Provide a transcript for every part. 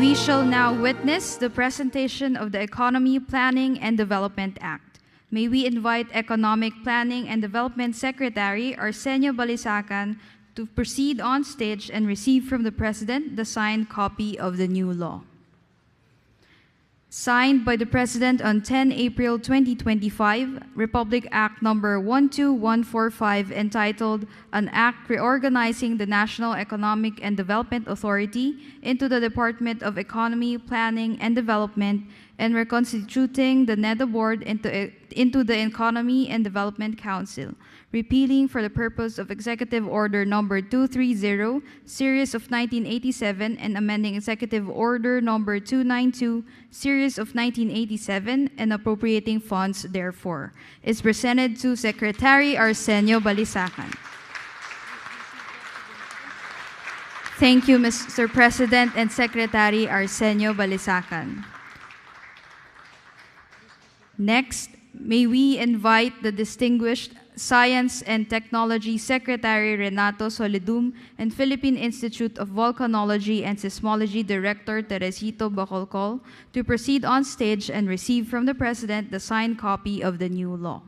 shall now witness the presentation of the Economy Planning and Development Act. May we invite Economic Planning and Development Secretary Arsenio Balisacan to proceed on stage and receive from the President the signed copy of the new law. Signed by the President on 10 April 2025, Republic Act Number 12145 entitled An Act Reorganizing the National Economic and Development Authority into the Department of Economy, Planning and Development and reconstituting the NEDA Board into, uh, into the Economy and Development Council, repealing for the purpose of Executive Order Number 230, Series of 1987, and amending Executive Order Number 292, Series of 1987, and appropriating funds therefore, is presented to Secretary Arsenio Balisacan. Thank you, Mr. President and Secretary Arsenio Balisacan. Next, may we invite the distinguished Science and Technology Secretary Renato Solidum and Philippine Institute of Volcanology and Seismology Director Teresito Bacolcol to proceed on stage and receive from the President the signed copy of the new law.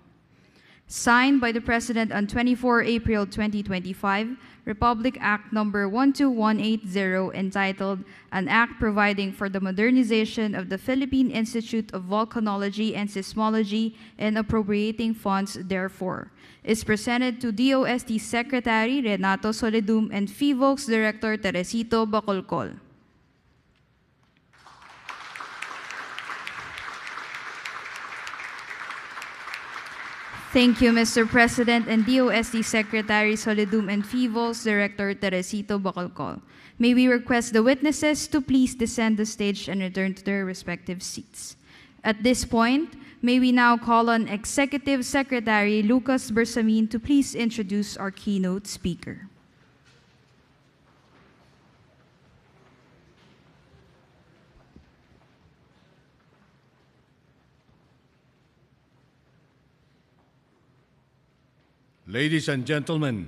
Signed by the President on 24 April 2025, Republic Act Number 12180 entitled An Act Providing for the Modernization of the Philippine Institute of Volcanology and Seismology and Appropriating Funds therefore, is presented to DOST Secretary Renato Soledum and FIVOX Director Teresito Bacolcol. Thank you, Mr. President and DOSD Secretary Soledum and FIVOL's Director Teresito Bacolcol. May we request the witnesses to please descend the stage and return to their respective seats. At this point, may we now call on Executive Secretary Lucas Bersamin to please introduce our keynote speaker. Ladies and gentlemen,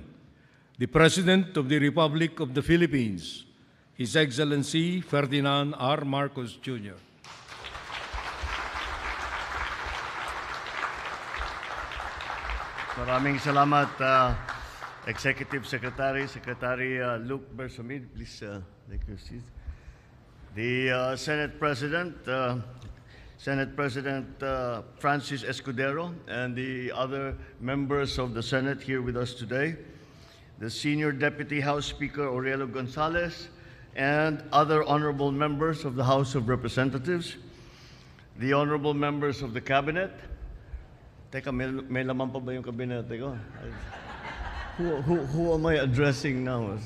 the President of the Republic of the Philippines, His Excellency Ferdinand R. Marcos Jr. Maraming salamat, uh, Executive Secretary, Secretary uh, Luke Bersamin. Please uh, take your seat. The uh, Senate President, uh, Senate President uh, Francis Escudero, and the other members of the Senate here with us today, the Senior Deputy House Speaker Aurelio Gonzalez, and other honorable members of the House of Representatives, the honorable members of the Cabinet, Teka, may, may laman pa ba yung who, who, who am I addressing now?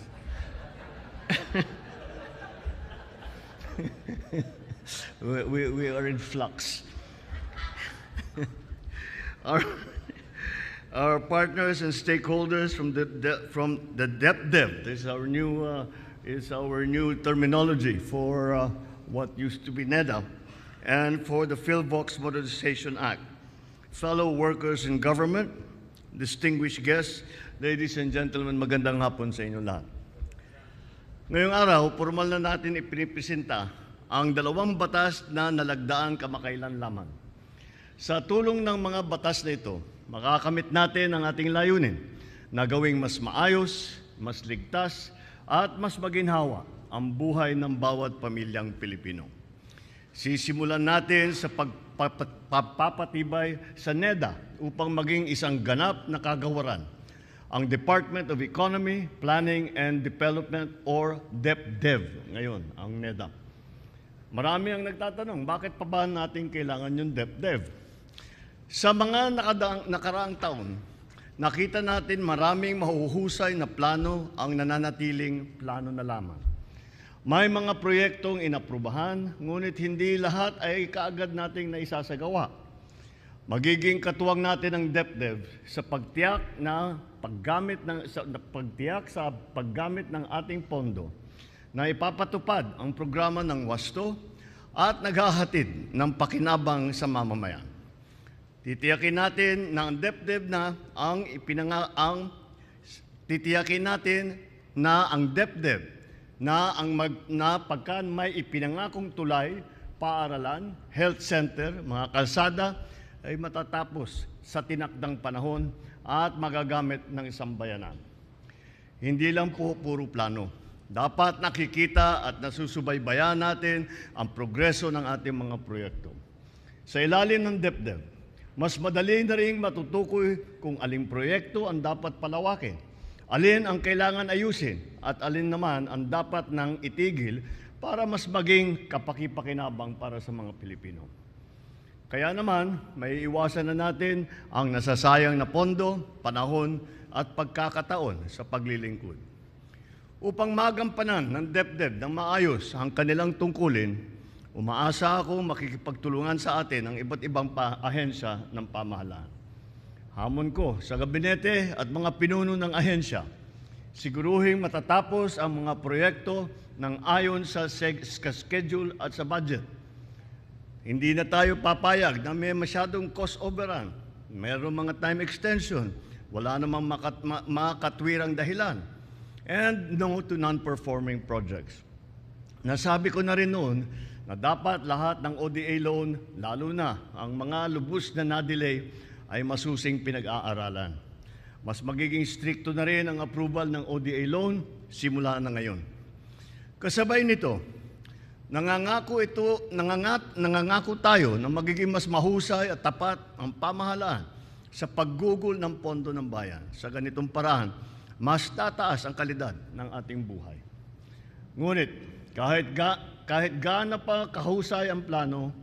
we, we, we are in flux. our, our partners and stakeholders from the, de, from the DepDev, this is our new, uh, is our new terminology for uh, what used to be NEDA, and for the PhilVox Modernization Act fellow workers in government, distinguished guests, ladies and gentlemen, magandang hapon sa inyo lahat. Ngayong araw, formal na natin ipinipresenta ang dalawang batas na nalagdaan kamakailan lamang. Sa tulong ng mga batas na ito, makakamit natin ang ating layunin na gawing mas maayos, mas ligtas, at mas maginhawa ang buhay ng bawat pamilyang Pilipino. Sisimulan natin sa pagpapatibay sa NEDA upang maging isang ganap na kagawaran ang Department of Economy, Planning and Development or DepDev ngayon, ang NEDA. Marami ang nagtatanong, bakit pa ba natin kailangan yung DepDev? Sa mga nakadaang, nakaraang taon, nakita natin maraming mahuhusay na plano ang nananatiling plano na lamang. May mga proyektong inaprubahan, ngunit hindi lahat ay kaagad nating naisasagawa. Magiging katuwang natin ang DepDev sa pagtiyak na paggamit ng sa pagtiyak sa paggamit ng ating pondo na ipapatupad ang programa ng wasto at naghahatid ng pakinabang sa mamamayan. Titiyakin natin na ang DepDev na ang ipinanga ang titiyakin natin na ang DepDev na ang mag, na pagka may ipinangakong tulay, paaralan, health center, mga kalsada ay matatapos sa tinakdang panahon at magagamit ng isang bayanan. Hindi lang po puro plano. Dapat nakikita at nasusubaybayan natin ang progreso ng ating mga proyekto. Sa ilalim ng DepDep, mas madali na rin matutukoy kung aling proyekto ang dapat palawakin, alin ang kailangan ayusin, at alin naman ang dapat nang itigil para mas maging kapakipakinabang para sa mga Pilipino. Kaya naman, may iwasan na natin ang nasasayang na pondo, panahon at pagkakataon sa paglilingkod. Upang magampanan ng DepDep ng maayos ang kanilang tungkulin, umaasa ako makikipagtulungan sa atin ang iba't ibang ahensya ng pamahalaan. Hamon ko sa gabinete at mga pinuno ng ahensya, siguruhing matatapos ang mga proyekto ng ayon sa schedule at sa budget. Hindi na tayo papayag na may masyadong cost overrun. Meron mga time extension. Wala namang makat, ma, makatwirang dahilan. And no to non-performing projects. Nasabi ko na rin noon na dapat lahat ng ODA loan, lalo na ang mga lubos na na-delay, ay masusing pinag-aaralan. Mas magiging stricto na rin ang approval ng ODA loan simula na ngayon. Kasabay nito, Nangangako ito, nangangat, nangangako tayo na magiging mas mahusay at tapat ang pamahalaan sa paggugol ng pondo ng bayan. Sa ganitong paraan, mas tataas ang kalidad ng ating buhay. Ngunit kahit, ga, kahit gaano pa kahusay ang plano,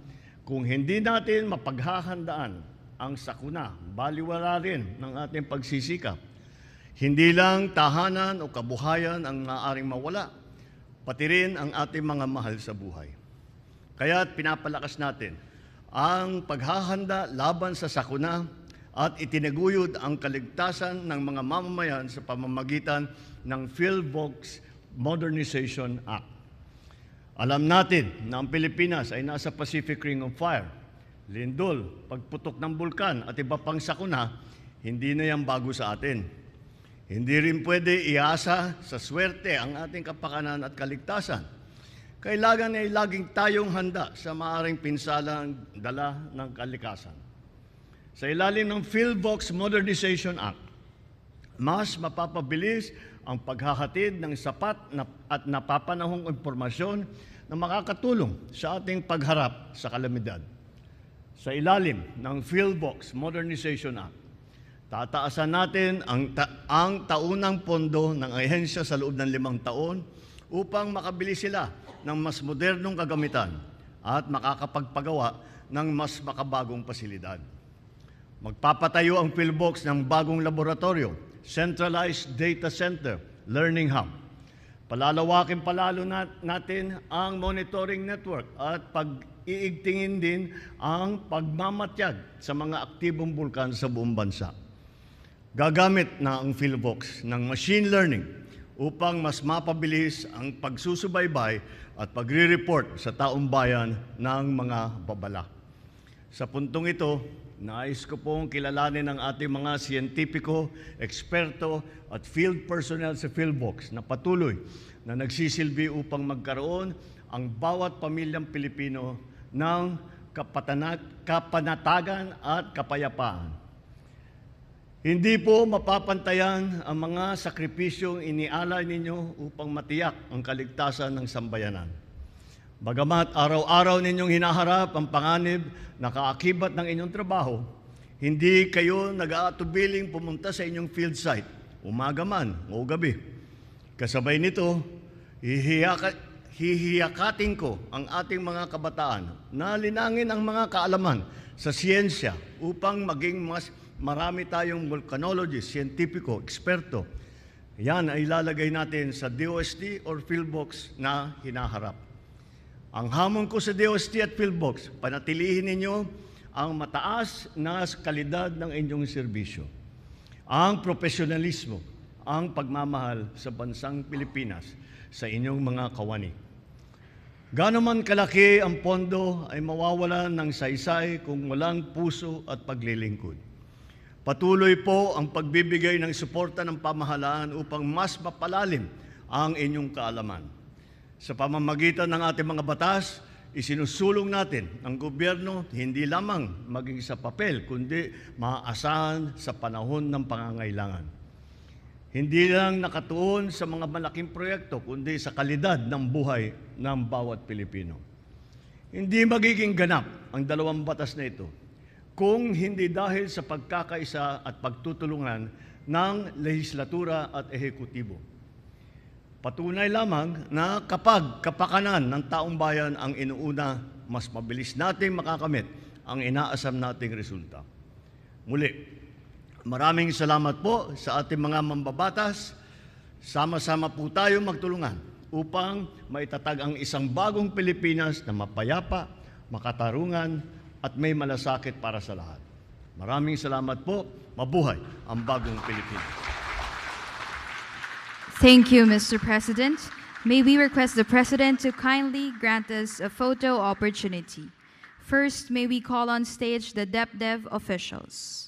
kung hindi natin mapaghahandaan ang sakuna, baliwala rin ng ating pagsisikap, hindi lang tahanan o kabuhayan ang maaaring mawala, pati rin ang ating mga mahal sa buhay. Kaya pinapalakas natin ang paghahanda laban sa sakuna at itinaguyod ang kaligtasan ng mga mamamayan sa pamamagitan ng PhilVox Modernization Act. Alam natin na ang Pilipinas ay nasa Pacific Ring of Fire. Lindol, pagputok ng bulkan at iba pang sakuna, hindi na yan bago sa atin. Hindi rin pwede iasa sa swerte ang ating kapakanan at kaligtasan. Kailangan ay laging tayong handa sa maaring pinsalang dala ng kalikasan. Sa ilalim ng PhilVox Modernization Act, mas mapapabilis ang paghahatid ng sapat na at napapanahong impormasyon na makakatulong sa ating pagharap sa kalamidad. Sa ilalim ng PhilVox Modernization Act, Tataasan natin ang, ta- ang taunang pondo ng ahensya sa loob ng limang taon upang makabili sila ng mas modernong kagamitan at makakapagpagawa ng mas makabagong pasilidad. Magpapatayo ang PhilBox ng bagong laboratorio, Centralized Data Center, Learning Hub. Palalawakin palalo nat- natin ang monitoring network at pag-iigtingin din ang pagmamatyag sa mga aktibong bulkan sa buong bansa. Gagamit na ang PhilVox ng machine learning upang mas mapabilis ang pagsusubaybay at pagre-report sa taong bayan ng mga babala. Sa puntong ito, nais ko pong kilalanin ang ating mga siyentipiko, eksperto at field personnel sa PhilVox na patuloy na nagsisilbi upang magkaroon ang bawat pamilyang Pilipino ng kapanatagan at kapayapaan hindi po mapapantayan ang mga sakripisyong inialay ninyo upang matiyak ang kaligtasan ng sambayanan. Bagamat araw-araw ninyong hinaharap ang panganib na kaakibat ng inyong trabaho, hindi kayo nag-aatubiling pumunta sa inyong field site, umaga man o gabi. Kasabay nito, hihiyaka, hihiyakatin ko ang ating mga kabataan na linangin ang mga kaalaman sa siyensya upang maging mas marami tayong volcanologist, scientifico, eksperto. Yan ay ilalagay natin sa DOST or PhilBox na hinaharap. Ang hamon ko sa DOST at PhilBox, panatilihin ninyo ang mataas na kalidad ng inyong serbisyo. Ang profesionalismo, ang pagmamahal sa bansang Pilipinas sa inyong mga kawani. Gano'n man kalaki ang pondo ay mawawalan ng saysay kung walang puso at paglilingkod. Patuloy po ang pagbibigay ng suporta ng pamahalaan upang mas mapalalim ang inyong kaalaman. Sa pamamagitan ng ating mga batas, isinusulong natin ang gobyerno hindi lamang maging sa papel, kundi maaasahan sa panahon ng pangangailangan. Hindi lang nakatuon sa mga malaking proyekto, kundi sa kalidad ng buhay ng bawat Pilipino. Hindi magiging ganap ang dalawang batas na ito kung hindi dahil sa pagkakaisa at pagtutulungan ng lehislatura at ehekutibo. Patunay lamang na kapag kapakanan ng taong bayan ang inuuna, mas mabilis nating makakamit ang inaasam nating resulta. Muli, maraming salamat po sa ating mga mambabatas. Sama-sama po tayo magtulungan upang maitatag ang isang bagong Pilipinas na mapayapa, makatarungan at may malasakit para sa lahat. Maraming salamat po. Mabuhay ang bagong Pilipinas. Thank you, Mr. President. May we request the President to kindly grant us a photo opportunity. First, may we call on stage the DepDev officials.